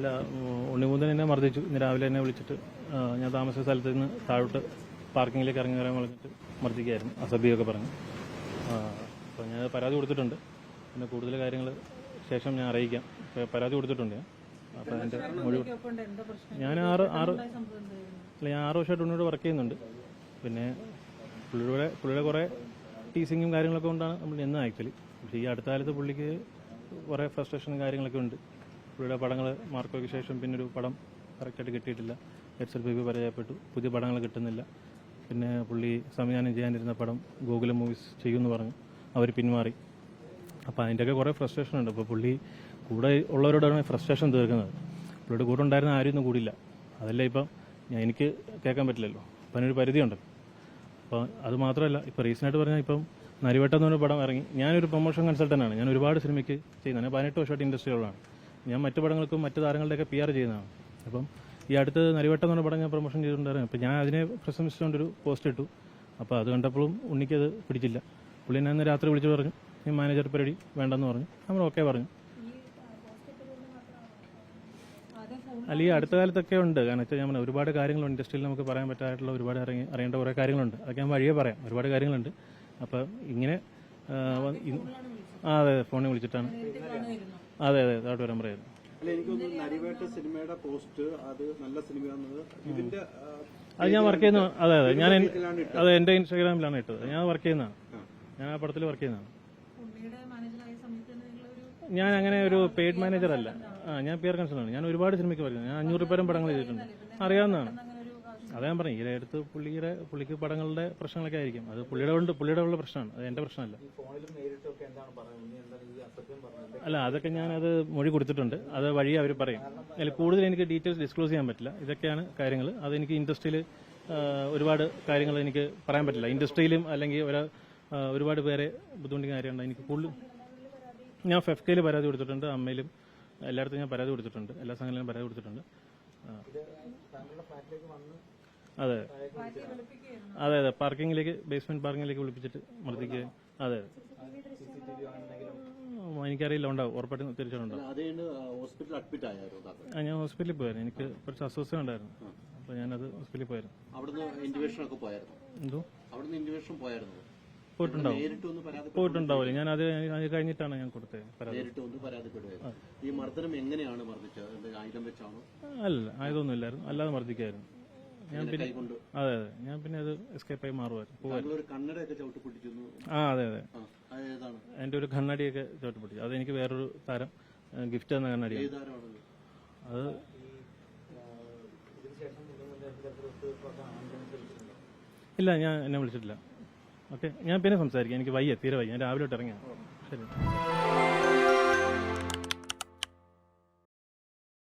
അല്ല ഉണ്ണിമുതൻ എന്നെ മർദ്ദിച്ചു. ഇന്ന് രാവിലെ എന്നെ വിളിച്ചിട്ട് ഞാൻ താമസ സ്ഥലത്ത് നിന്ന് താഴോട്ട് പാർക്കിങ്ങിലേക്ക് ഇറങ്ങി വരാൻ വിളിച്ചിട്ട് മർദ്ദിക്കായിരുന്നു അസഭ്യമൊക്കെ പറഞ്ഞു. അപ്പോൾ ഞാൻ പരാതി കൊടുത്തിട്ടുണ്ട്. പിന്നെ കൂടുതൽ കാര്യങ്ങൾ ശേഷം ഞാൻ അറിയിക്കാം. പരാതി കൊടുത്തിട്ടുണ്ട് ഞാൻ. അപ്പോൾ എന്റെ മൊഴി ഞാൻ ആറ് ആറ് അല്ല ഞാൻ ആറ് വർഷമായിട്ട് ഉണ്ണിയോട് വർക്ക് ചെയ്യുന്നുണ്ട്. പിന്നെ പുള്ളിയുടെ പുള്ളിയുടെ കുറേ ടീസിങ്ങും കാര്യങ്ങളൊക്കെ കൊണ്ടാണ് നമ്മൾ നിന്ന് ആക്ച്വലി പക്ഷേ ഈ അടുത്ത കാലത്ത് പുള്ളിക്ക് കുറേ ഫ്രസ്ട്രേഷനും കാര്യങ്ങളൊക്കെ ഉണ്ട്. പുള്ളിയുടെ പടങ്ങൾ മാർക്കോയ്ക്ക് ശേഷം പിന്നെ ഒരു പടം കറക്റ്റായിട്ട് കിട്ടിയിട്ടില്ല. എൽ പി പരാജയപ്പെട്ടു. പുതിയ പടങ്ങൾ കിട്ടുന്നില്ല. പിന്നെ പുള്ളി സംവിധാനം ചെയ്യാനിരുന്ന പടം ഗൂഗിൾ മൂവീസ് ചെയ്യുമെന്ന് പറഞ്ഞു. അവർ പിന്മാറി. അപ്പോൾ അതിന്റെയൊക്കെ കുറേ ഫ്രസ്ട്രേഷൻ ഉണ്ട്. അപ്പോൾ പുള്ളി കൂടെ ഉള്ളവരോടാണ് ഫ്രസ്ട്രേഷൻ തീർക്കുന്നത്. പുള്ളിയുടെ കൂടെ ഉണ്ടായിരുന്ന ആരും ഒന്നും കൂടിയില്ല അതല്ല ഇപ്പം ഞാൻ എനിക്ക് കേൾക്കാൻ പറ്റില്ലല്ലോ. അപ്പം അതിനൊരു പരിധിയുണ്ട്. അപ്പോൾ അത് മാത്രമല്ല ഇപ്പോൾ റീസെന്റായിട്ട് പറഞ്ഞാൽ ഇപ്പം നരിവട്ടം എന്ന് പറഞ്ഞ പടം ഇറങ്ങി. ഞാനൊരു പ്രൊമോഷൻ കൺസൾട്ടന്റാണ് ഞാൻ ഒരുപാട് സിനിമയ്ക്ക് ചെയ്യുന്നതാണ് ഞാൻ പതിനെട്ട് വർഷമായിട്ട് ഇൻഡസ്ട്രികളാണ് ഞാൻ മറ്റു പടങ്ങൾക്കും മറ്റു താരങ്ങളുടെയൊക്കെ പി ആർ ചെയ്യുന്നതാണ്. അപ്പം ഈ അടുത്ത് നരിവട്ടം എന്ന് പടം ഞാൻ പ്രൊമോഷൻ ചെയ്തിട്ടുണ്ടായിരുന്നു. അപ്പം ഞാൻ അതിനെ പ്രശംസിച്ചുകൊണ്ടൊരു പോസ്റ്റ് ഇട്ടു. അപ്പോൾ അത് കണ്ടപ്പോഴും ഉണ്ണിക്കത് പിടിച്ചില്ല. പുള്ളി എന്നെ രാത്രി വിളിച്ചു പറഞ്ഞു ഈ മാനേജർ പരിപാടി വേണ്ടെന്ന് പറഞ്ഞു. നമ്മൾ ഓക്കെ പറഞ്ഞു. അല്ല ഈ അടുത്ത കാലത്തൊക്കെ ഉണ്ട്. കാരണം വെച്ചാൽ ഞാൻ ഒരുപാട് കാര്യങ്ങളുണ്ട്. ഇൻഡസ്ട്രിയിൽ നമുക്ക് പറയാൻ പറ്റായിട്ടുള്ള ഒരുപാട് അറിയ അറിയേണ്ട കുറേ കാര്യങ്ങളുണ്ട്. അതൊക്കെ ഞാൻ വഴിയേ പറയാം. ഒരുപാട് കാര്യങ്ങളുണ്ട്. അപ്പം ഇങ്ങനെ ആ, അതെ ഫോണിൽ വിളിച്ചിട്ടാണ്. അതെ അതെ അതോട്ട് വരാൻ പറയായിരുന്നു അല്ല എനിക്കൊന്ന് നരിവേട്ട സിനിമയുടെ പോസ്റ്റ് അത് നല്ല സിനിമയാണെന്നത് ഇതിന്റെ അത് ഞാൻ വർക്ക് ചെയ്യുന്ന അതെ അതെ ഞാൻ അതെ എന്റെ ഇൻസ്റ്റാഗ്രാമിലാണ് ഇട്ടത്. ഞാൻ വർക്ക് ചെയ്യുന്നതാണ്. ഞാൻ ആ പടത്തിൽ വർക്ക് ചെയ്യുന്നതാണ്. ഞാൻ അങ്ങനെ ഒരു പെയ്ഡ് മാനേജർ അല്ല. ആ ഞാൻ പി ആർ കൺസൾട്ടാണ് ഞാൻ ഒരുപാട് സിനിമയ്ക്ക് വർക്ക് ചെയ്യുന്നു ഞാൻ അഞ്ഞൂറ് പേരും പടങ്ങൾ ചെയ്തിട്ടുണ്ട്. അറിയാവുന്നതാണ്. അതാ ഞാൻ പറഞ്ഞു ഈ അടുത്ത് പുള്ളിയുടെ പുള്ളിക്ക് പടങ്ങളുടെ പ്രശ്നങ്ങളൊക്കെ ആയിരിക്കും. അത് പുള്ളിയുടെ കൊണ്ട് പുള്ളിയുടെ ഉള്ള പ്രശ്നമാണ്. അത് എന്റെ പ്രശ്നമല്ല. അല്ല അതൊക്കെ ഞാൻ അത് മൊഴി കൊടുത്തിട്ടുണ്ട്. അത് വഴി അവർ പറയും. അതിൽ കൂടുതൽ എനിക്ക് ഡീറ്റെയിൽസ് ഡിസ്ക്ലോസ് ചെയ്യാൻ പറ്റില്ല. ഇതൊക്കെയാണ് കാര്യങ്ങൾ. അത് എനിക്ക് ഇൻഡസ്ട്രിയിൽ ഒരുപാട് കാര്യങ്ങൾ എനിക്ക് പറയാൻ പറ്റില്ല. ഇൻഡസ്ട്രിയിലും അല്ലെങ്കിൽ ഒരു ഒരുപാട് പേരെ ബുദ്ധിമുട്ടിക്കുന്ന കാര്യമുണ്ട്. എനിക്ക് കൂടുതൽ ഞാൻ ഫെഫ്കയിൽ പരാതി കൊടുത്തിട്ടുണ്ട് അമ്മയിലും എല്ലായിടത്തും ഞാൻ പരാതി കൊടുത്തിട്ടുണ്ട്. എല്ലാ സംഘങ്ങളിലും പരാതി കൊടുത്തിട്ടുണ്ട്. അതെ. അതെ അതെ. പാർക്കിങ്ങിലേക്ക് ബേസ്മെന്റ് പാർക്കിങ്ങിലേക്ക് വിളിപ്പിച്ചിട്ട് മർദ്ദിക്കുക അതെ. എനിക്കറിയില്ല ഉണ്ടാവും ഉറപ്പായിട്ടും അത് കഴിഞ്ഞ് ഹോസ്പിറ്റലിൽ അഡ്മിറ്റ് ആ ഞാൻ ഹോസ്പിറ്റലിൽ പോയായിരുന്നു. എനിക്ക് കുറച്ച് അസ്വസ്ഥത ഉണ്ടായിരുന്നു. അപ്പോൾ ഞാനത് ഹോസ്പിറ്റലിൽ പോയായിരുന്നു. അവിടുന്ന് ഒക്കെ പോയായിരുന്നു? എന്തോ? അവിടുന്ന് ഇന്റിമേഷൻ പോയായിരുന്നു? പോയിട്ടുണ്ടാവും. നേരിട്ട് ഒന്ന് പോയിട്ടുണ്ടാവില്ല. ഞാൻ അത് അത് കഴിഞ്ഞിട്ടാണ് ഞാൻ കൊടുത്തത് പരാതി. നേരിട്ട് ഒന്ന് പരാതിപ്പെടുകയായിരുന്നു. ഈ മർദ്ദനം എങ്ങനെയാണ് മർദ്ദിച്ചത്? എന്ത് ആയുധം വെച്ചാണോ? അല്ല ആയതൊന്നും ഇല്ലായിരുന്നു അല്ലാതെ മർദ്ദിക്കായിരുന്നു. ഞാൻ പിന്നെ അതെ അതെ. ഞാൻ പിന്നെ അത് എസ്കേപ്പ് ആയി മാറുമായിരുന്നു. ചവിട്ടി ആ അതെ അതെ. എന്റെ ഒരു കണ്ണാടിയൊക്കെ ചോട്ട് പിടിച്ചു അത് എനിക്ക് വേറൊരു താരം ഗിഫ്റ്റ് തന്ന കണ്ണാടിയാണ്. അത് ഇല്ല ഞാൻ എന്നെ വിളിച്ചിട്ടില്ല. ഓക്കെ ഞാൻ പിന്നെ സംസാരിക്കാം. എനിക്ക് വയ്യ തീരെ വയ്യ. ഞാൻ രാവിലെ തൊട്ട് ഇറങ്ങിയാണ് ശരി.